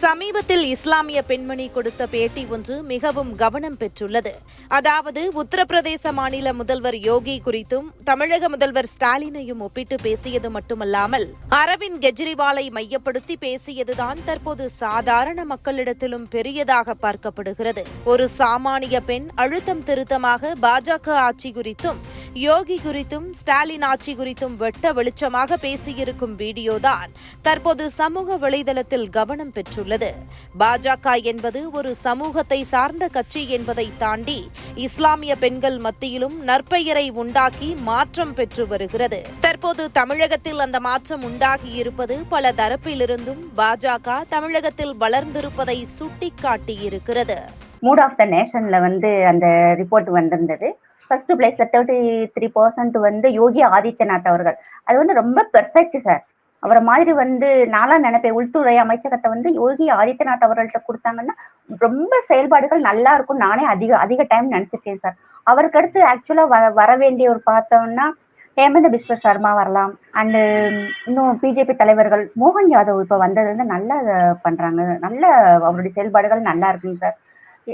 சமீபத்தில் இஸ்லாமிய பெண்மணி கொடுத்த பேட்டி ஒன்று மிகவும் கவனம் பெற்றுள்ளது. அதாவது உத்தரப்பிரதேச மாநில முதல்வர் யோகி குறித்தும் தமிழக முதல்வர் ஸ்டாலினையும் ஒப்பிட்டு பேசியது மட்டுமல்லாமல் அரவிந்த் கெஜ்ரிவாலை மையப்படுத்தி பேசியதுதான் தற்போது சாதாரண மக்களிடத்திலும் பெரியதாக பார்க்கப்படுகிறது. ஒரு சாமானிய பெண் அழுத்தம் திருத்தமாக பாஜக ஆட்சி குறித்தும் யோகி குறித்தும் ஸ்டாலின் ஆட்சி குறித்தும் வெட்ட வெளிச்சமாக பேசியிருக்கும் வீடியோதான் தற்போது சமூக வலைதளத்தில் கவனம் பெற்றுள்ளது. பாஜக என்பது ஒரு சமூகத்தை சார்ந்த கட்சி என்பதை தாண்டி இஸ்லாமிய பெண்கள் மத்தியிலும் நற்பெயரை உண்டாக்கி மாற்றம் பெற்று வருகிறது. தற்போது தமிழகத்தில் அந்த மாற்றம் உண்டாகி இருப்பது பல தரப்பிலிருந்தும் பாஜக தமிழகத்தில் வளர்ந்திருப்பதை சுட்டிக்காட்டியிருக்கிறது. மூட் ஆஃப் த நேஷன்ல வந்து அந்த ரிப்போர்ட் வந்திருந்தது. ஃபர்ஸ்ட் பிளேஸ்ல தேர்ட்டி த்ரீ பர்சன்ட் வந்து யோகி ஆதித்யநாத் அவர்கள். அது வந்து ரொம்ப பெர்ஃபெக்ட் சார் அவரை மாதிரி வந்து நான்லாம் நினைப்பேன். உள்துறை அமைச்சகத்தை வந்து யோகி ஆதித்யநாத் அவர்கள்ட்ட கொடுத்தாங்கன்னா ரொம்ப செயல்பாடுகள் நல்லா இருக்கும். நானே அதிக அதிக டைம் நினைச்சிருக்கேன் சார் அவருக்கு அடுத்து ஆக்சுவலா வர வர வேண்டிய ஒரு பார்த்தோம்னா ஹேமந்த பிஸ்வ சர்மா வரலாம். அண்டு இன்னும் பிஜேபி தலைவர்கள் மோகன் யாதவ் இப்போ வந்தது வந்து நல்லா பண்றாங்க. நல்ல அவருடைய செயல்பாடுகள் நல்லா இருக்குங்க சார்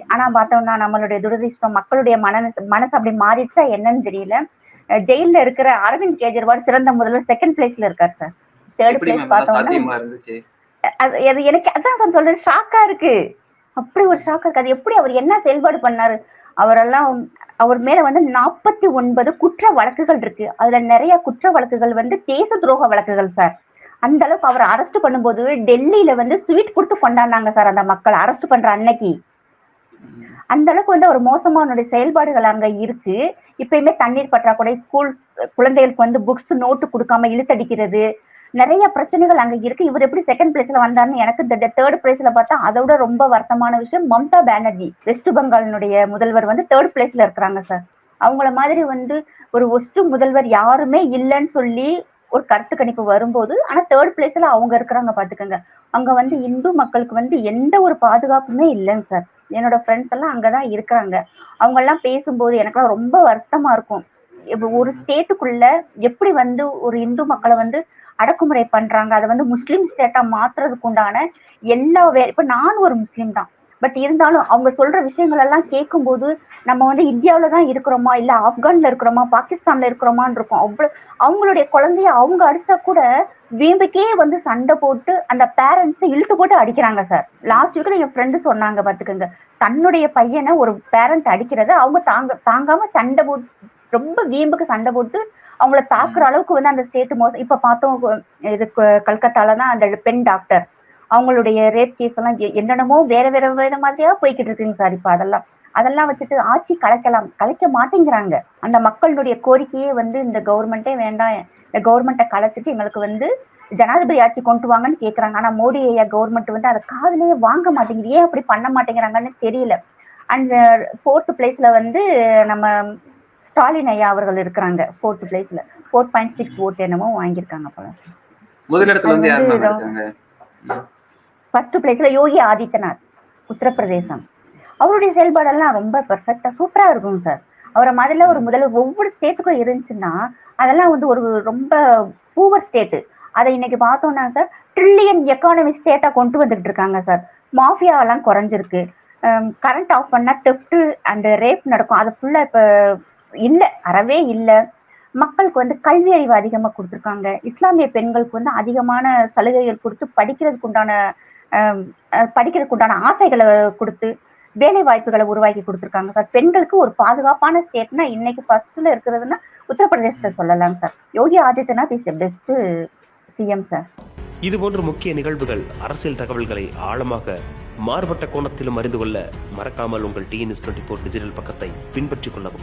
ஆனா பார்த்தோம்னா நம்மளுடைய துரதிர்ஷ்டம் மக்களுடைய மனசு மனசு அப்படி மாறிடுச்சா என்னன்னு தெரியல. அஹ் ஜெயில்ல இருக்கிற அரவிந்த் கெஜ்ரிவால் சிறந்த முதல்வர் செகண்ட் பிளேஸ்ல இருக்கார் சார் தேர்ட் பிளேஸ் பார்த்தோம்னா அது எனக்கு அதான் சொல்றேன் ஷாக்கா இருக்கு. அப்படி ஒரு ஷாக்கா இருக்கு. அது எப்படி அவர் என்ன செயல்பாடு பண்ணாரு? அவரெல்லாம் அவர் மேல வந்து நாற்பத்தி ஒன்பது குற்ற வழக்குகள் இருக்கு. அதுல நிறைய குற்ற வழக்குகள் வந்து தேச துரோக வழக்குகள் சார் அந்த அளவுக்கு அவர் அரெஸ்ட் பண்ணும்போது டெல்லியில வந்து ஸ்வீட் கொடுத்து கொண்டாடினாங்க சார் அந்த மக்கள். அரெஸ்ட் பண்ற அன்னைக்கு. அந்த அளவுக்கு வந்து ஒரு மோசமானுடைய செயல்பாடுகள் அங்க இருக்கு. இப்பயுமே தண்ணீர் பற்றாக்குறை ஸ்கூல் குழந்தைகளுக்கு வந்து புக்ஸ் நோட்டு கொடுக்காம இழுத்தடிக்கிறது. நிறைய பிரச்சனைகள் அங்க இருக்கு. இவர் எப்படி செகண்ட் பிளேஸ்ல வந்தாருன்னு எனக்கு இந்த தேர்ட் பிளேஸ்ல பார்த்தா அதோட ரொம்ப வருத்தமான விஷயம். மம்தா பானர்ஜி வெஸ்ட் பெங்காலினுடைய முதல்வர் வந்து தேர்ட் பிளேஸ்ல இருக்கிறாங்க சார் அவங்கள மாதிரி வந்து ஒரு ஒஸ்ட் முதல்வர் யாருமே இல்லைன்னு சொல்லி ஒரு கருத்து கணிப்பு வரும்போது ஆனா தேர்ட் பிளேஸ்ல அவங்க இருக்கிறாங்க பாத்துக்கோங்க. அங்க வந்து இந்து மக்களுக்கு வந்து எந்த ஒரு பாதுகாப்புமே இல்லைங்க சார் என்னோட ஃப்ரெண்ட்ஸ் எல்லாம் அங்கதான் இருக்கிறாங்க அவங்க எல்லாம் பேசும்போது எனக்குலாம் ரொம்ப வருத்தமா இருக்கும். ஒரு ஸ்டேட்டுக்குள்ள எப்படி வந்து ஒரு இந்து மக்களை வந்து அடக்குமுறை பண்றாங்க? அதை வந்து முஸ்லீம் ஸ்டேட்டா மாத்துறதுக்கு உண்டான எல்லா வே இப்ப நானும் ஒரு முஸ்லீம் தான். பட் இருந்தாலும் அவங்க சொல்ற விஷயங்கள் எல்லாம் கேட்கும்போது நம்ம வந்து இந்தியாவில தான் இருக்கிறோமா? இல்ல ஆப்கான்ல இருக்கிறோமா? பாகிஸ்தான்ல இருக்கிறோமான்னு இருக்கும். அவ்வளவு அவங்களுடைய குழந்தைய அவங்க அடிச்சா கூட வீம்புக்கே வந்து சண்டை போட்டு அந்த பேரண்ட்ஸ் இழுத்து போட்டு அடிக்கிறாங்க சார். லாஸ்ட் வீக்ல என் ஃப்ரெண்டு சொன்னாங்க பாத்துக்கோங்க. தன்னுடைய பையனை ஒரு பேரண்ட் அடிக்கிறத அவங்க தாங்க தாங்காம சண்டை போட்டு ரொம்ப வீம்புக்கு சண்டை போட்டு அவங்கள தாக்குற அளவுக்கு வந்து அந்த ஸ்டேட் மோசம் இப்ப பார்த்தோம் இது கல்கத்தால தான் அந்த பெண் டாக்டர் அவங்களுடைய ரேப் கேஸ் எல்லாம் என்னென்னமோ வேற வேற வேற மாதிரியா போய்கிட்டு இருக்குங்க சார் இப்ப அதெல்லாம். அதெல்லாம் வச்சுட்டு ஆட்சி கலைக்கலாம் கலைக்க மாட்டேங்கிறாங்க. அந்த மக்களுடைய கோரிக்கையே வந்து இந்த கவர்மெண்ட்டே வேண்டாம். இந்த கவர்மெண்ட்டை கலைச்சிட்டு எங்களுக்கு வந்து ஜனாதிபதி ஆட்சி கொண்டு வாங்கன்னு கேக்குறாங்க. ஆனா மோடி ஐயா கவர்மெண்ட் வந்து அதை காதுலயே வாங்க மாட்டேங்குது. ஏன் அப்படி பண்ண மாட்டேங்கிறாங்கன்னு தெரியல. அண்ட் ஃபோர்த் பிளேஸ்ல வந்து நம்ம ஸ்டாலின் ஐயா அவர்கள் இருக்கிறாங்க. ஃபோர்த் பிளேஸ்ல ஃபோர் பாயிண்ட் சிக்ஸ் ஓட் என்னமோ வாங்கியிருக்காங்க போல. முதலிடத்துல வந்து ஃபர்ஸ்ட் பிளேஸ்ல யோகி ஆதித்யநாத் உத்தரப்பிரதேசம். அவருடைய செயல்பாடெல்லாம் ரொம்ப பர்ஃபெக்டா சூப்பரா இருக்கும் சார் அவரை மாதிரில ஒரு முதல்ல ஒவ்வொரு ஸ்டேட்டுக்கும் இருந்துச்சுன்னா அதெல்லாம் வந்து ஒரு ரொம்ப பூவர் ஸ்டேட்டு அதை இன்னைக்கு பார்த்தோம்னா சார் ட்ரில்லியன் எக்கானமி ஸ்டேட்டா கொண்டு வந்துட்டு இருக்காங்க சார் மாஃபியாவெல்லாம் குறைஞ்சிருக்கு. கரண்ட் ஆஃப் பண்ணா தெஃப்ட் அண்ட் ரேப் நடக்கும். அது ஃபுல்லா இப்ப இல்ல அறவே இல்லை. மக்களுக்கு வந்து கல்வி அறிவு அதிகமா கொடுத்துருக்காங்க. இஸ்லாமிய பெண்களுக்கு வந்து அதிகமான சலுகைகள் கொடுத்து படிக்கிறதுக்கு உண்டான படிக்கிறதுக்கு உண்டான ஆசைகளை கொடுத்து வேலை வாய்ப்புகளை உருவாக்கி கொடுத்துருக்காங்க சார். பெண்களுக்கு ஒரு பாதுகாப்பான ஸ்டேட்னா இன்னைக்கு ஃபர்ஸ்ட்ல இருக்கிறதுனா உத்தரப்பிரதேசத்தை சொல்லலாம் sir. Yogi Adityanath is best CM sir. இது போன்ற முக்கிய நிகழ்வுகள் அரசியல் தகவல்களை ஆழமாக மாறுபட்ட கோணத்திலும் அறிந்து கொள்ள மறக்காமல் உங்கள் டிஎன்எஸ் டுவெண்ட்டி ஃபோர் டிஜிட்டல் பக்கத்தை பின்பற்றிக் கொள்ளவும்.